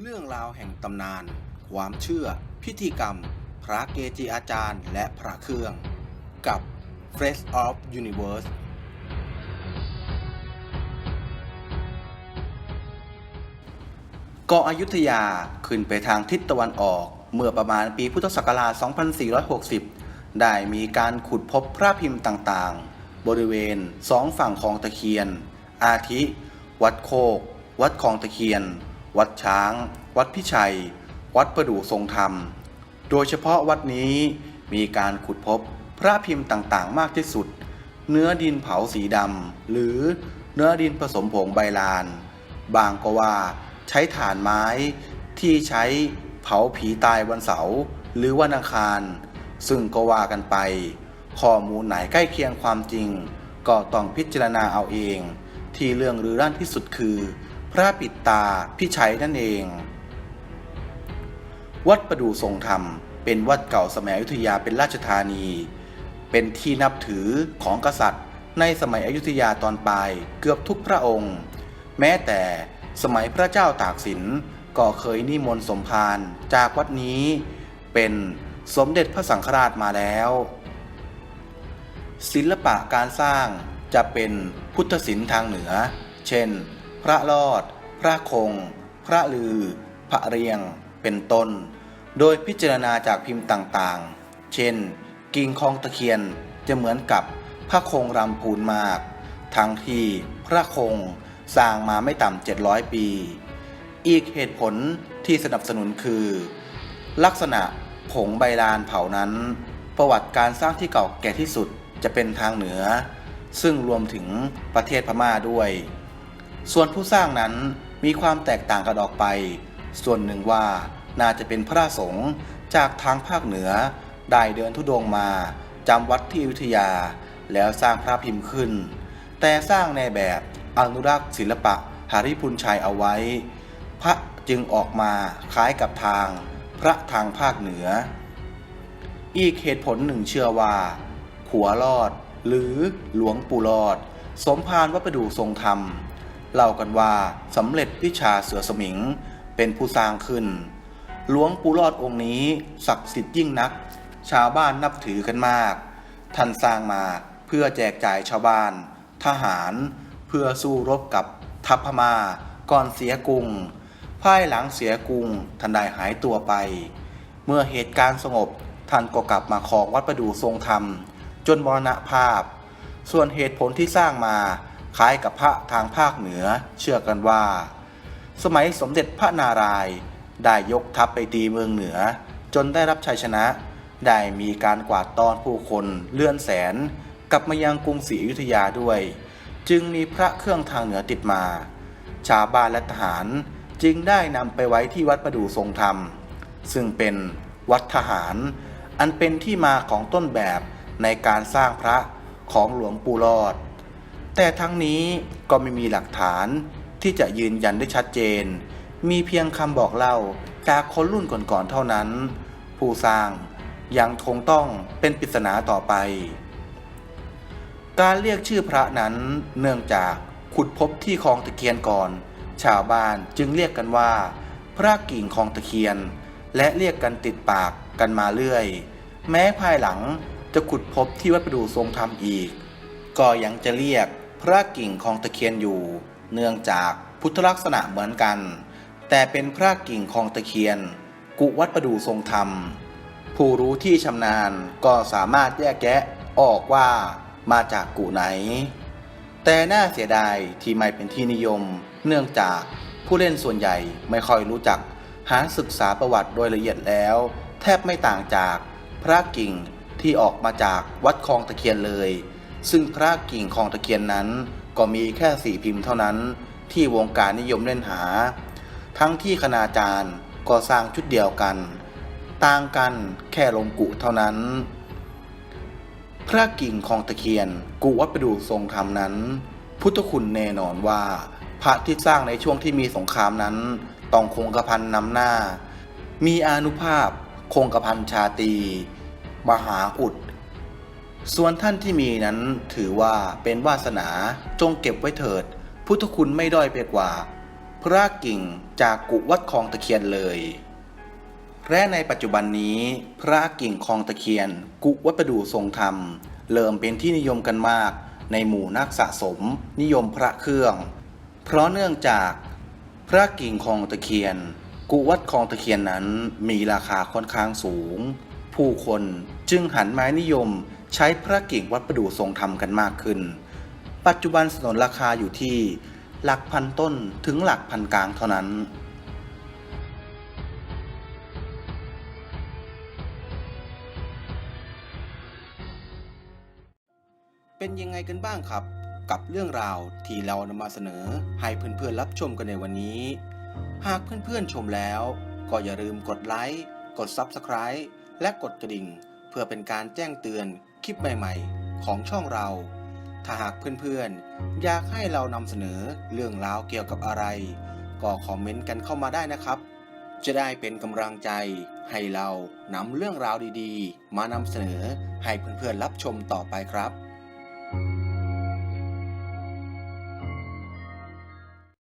เรื่องราวแห่งตำนาน ความเชื่อ พิธีกรรม พระเกจิอาจารย์ และพระเครื่อง กับ Fresh of Universe เกาะอยุธยาขึ้นไปทางทิศตะวันออก เมื่อประมาณปีพุทธศักราช 2460 ได้มีการขุดพบพระพิมพ์ต่างๆ บริเวณสองฝั่งคลองตะเคียน อาทิ วัดโคก วัดคลองตะเคียน วัดช้าง วัดพิชัย วัดประดู่ทรงธรรม โดยเฉพาะวัดนี้มีการขุดพบพระพิมพ์ต่างๆ มากที่สุด เนื้อดินเผาสีดำหรือเนื้อดินผสมผงใบลาน บางก็ว่าใช้ถ่านไม้ที่ใช้เผาผีตายวันเสาร์หรือวันอังคาร ซึ่งก็ว่ากันไป ข้อมูลไหนใกล้เคียงความจริง ก็ต้องพิจารณาเอาเอง ที่เรื่องรือร่านที่สุดคือ พระปิดตาพิชัยนั่นเอง วัดประดูทรงธรรม เป็นวัดเก่าสมัยอยุธยาเป็นราชธานี เป็นที่นับถือของกษัตริย์ ในสมัยอยุธยาตอนปลายเกือบทุกพระองค์ แม้แต่สมัยพระเจ้าตากสินก็เคยนิมนต์สมภารจากวัดนี้เป็นสมเด็จพระสังฆราชมาแล้ว ศิลปะการสร้างจะเป็นพุทธศิลป์ทางเหนือ เช่น พระลอด พระคง พระลือ พระเรียง เป็นต้น โดยพิจารณาจากพิมพ์ต่างๆ เช่น กิ่งคองตะเคียนจะเหมือนกับพระคงรำพูนมาก ทั้งที่พระคงสร้างมาไม่ต่ำ700 ปี อีกเหตุผลที่สนับสนุนคือ ลักษณะผงใบลานเผานั้น ประวัติการสร้างที่เก่าแก่ที่สุดจะเป็นทางเหนือ ซึ่งรวมถึงประเทศพม่าด้วย ส่วนผู้สร้างนั้นมีความแตกต่างกันออกไป ส่วนหนึ่งว่าน่าจะเป็นพระสงฆ์จากทางภาคเหนือ ได้เดินทุดงมาจำวัดที่อยุธยา แล้วสร้างพระพิมพ์ขึ้น แต่สร้างในแบบอนุรักษ์ศิลปะหาริพุนชัยเอาไว้ พระจึงออกมาคล้ายกับทางพระทางภาคเหนือ อีกเหตุผลหนึ่งเชื่อว่า ขัวรอด หรือหลวงปู่รอด สมภารวัประดูทรงธรรม เล่ากันว่าสำเร็จวิชาเสือสมิงเป็นผู้สร้างขึ้น หลวงปู่รอดองค์นี้ศักดิ์สิทธิ์ยิ่งนัก ชาวบ้านนับถือกันมาก ท่านสร้างมาเพื่อแจกจ่ายชาวบ้าน ทหารเพื่อสู้รบกับทัพพม่าก่อนเสียกรุงภายหลังเสียกรุงท่านได้หายตัวไป เมื่อเหตุการณ์สงบท่านก็กลับมาครองวัดประดู่ทรงธรรม จนมรณภาพ ส่วนเหตุผลที่สร้างมา คล้ายกับพระทางภาคเหนือเชื่อกันว่า สมัยสมเด็จพระนารายณ์ได้ยกทัพไปตีเมืองเหนือ จนได้รับชัยชนะ ได้มีการกวาดต้อนผู้คนเลื่อนแสน กลับมายังกรุงศรีอยุธยาด้วย จึงมีพระเครื่องทางเหนือติดมา ชาวบ้านและทหารจึงได้นำไปไว้ที่วัดประดู่ทรงธรรม ซึ่งเป็นวัดทหาร อันเป็นที่มาของต้นแบบในการสร้างพระของหลวงปู่รอด แต่ทั้งนี้ก็ไม่มีหลักฐานที่จะยืนยันได้ชัดเจน มีเพียงคำบอกเล่าจากคนรุ่นก่อนๆเท่านั้น ผู้สร้างยังคงต้องเป็นปริศนาต่อไป การเรียกชื่อพระนั้นเนื่องจากขุดพบที่คลองตะเคียนก่อน ชาวบ้านจึงเรียกกันว่า พระกิ่งคลองตะเคียน และเรียกกันติดปากกันมาเรื่อย แม้ภายหลังจะขุดพบที่วัดประดู่ทรงธรรมอีก ก็ยังจะเรียก พระกิ่งคลองตะเคียนอยู่ เนื่องจากพุทธลักษณะเหมือนกัน แต่เป็นพระกิ่งคลองตะเคียน กุวัดประดูทรงธรรม ผู้รู้ที่ชำนาญก็สามารถแยกแยะออกว่ามาจากกุไหน แต่น่าเสียดายที่ไม่เป็นที่นิยม เนื่องจากผู้เล่นส่วนใหญ่ไม่ค่อยรู้จัก หาศึกษาประวัติโดยละเอียดแล้ว แทบไม่ต่างจากพระกิ่งที่ออกมาจากวัดคลองตะเคียนเลย ซึ่งพระกิ่งคลองตะเคียนนั้นก็มีแค่สี่พิมพ์เท่านั้นที่วงการนิยมเล่นหา ทั้งที่คณาจารย์ก็สร้างชุดเดียวกัน ต่างกันแค่ลงกุเท่านั้น พระกิ่งคลองตะเคียนกุวัดประดูทรงธรรมนั้น พุทธคุณแน่นอนว่า พระที่สร้างในช่วงที่มีสงครามนั้นต้องคงกระพันนำหน้า มีอานุภาพคงกระพันชาตี มหาอุด ส่วนท่านที่มีนั้นถือว่าเป็นวาสนาจงเก็บไว้เถิด พุทธคุณไม่ด้อยไปกว่า พระกิ่งจากกุวัดคลองตะเคียนเลยและในปัจจุบันนี้ พระกิ่งคลองตะเคียน กุวัดประดู่ทรงธรรม เริ่มเป็นที่นิยมกันมาก ในหมู่นักสะสม นิยมพระเครื่อง เพราะเนื่องจาก พระกิ่งคลองตะเคียน กุวัดคลองตะเคียนนั้นมีราคาค่อนข้างสูง ผู้คนจึงหันมานิยม ใช้พระกิ่งวัดประดู่ทรงธรรมกันมากขึ้น ปัจจุบันสนนราคาอยู่ที่หลักพันต้นถึงหลักพันกลางเท่านั้น เป็นยังไงกันบ้างครับ กับเรื่องราวที่เรานำมาเสนอให้เพื่อนๆรับชมกันในวันนี้ หากเพื่อนๆชมแล้ว ก็อย่าลืมกดไลค์ กด Subscribe และกดกระดิ่ง เพื่อเป็นการแจ้งเตือน คลิปใหม่ๆ ของช่องเรา ถ้าหากเพื่อนๆ อยากให้เรานำเสนอเรื่องราวเกี่ยวกับอะไร ก็คอมเมนต์กันเข้ามาได้นะครับ จะได้เป็นกำลังใจให้เรานำเรื่องราวดีๆ มานำเสนอให้เพื่อนๆรับชมต่อไปครับ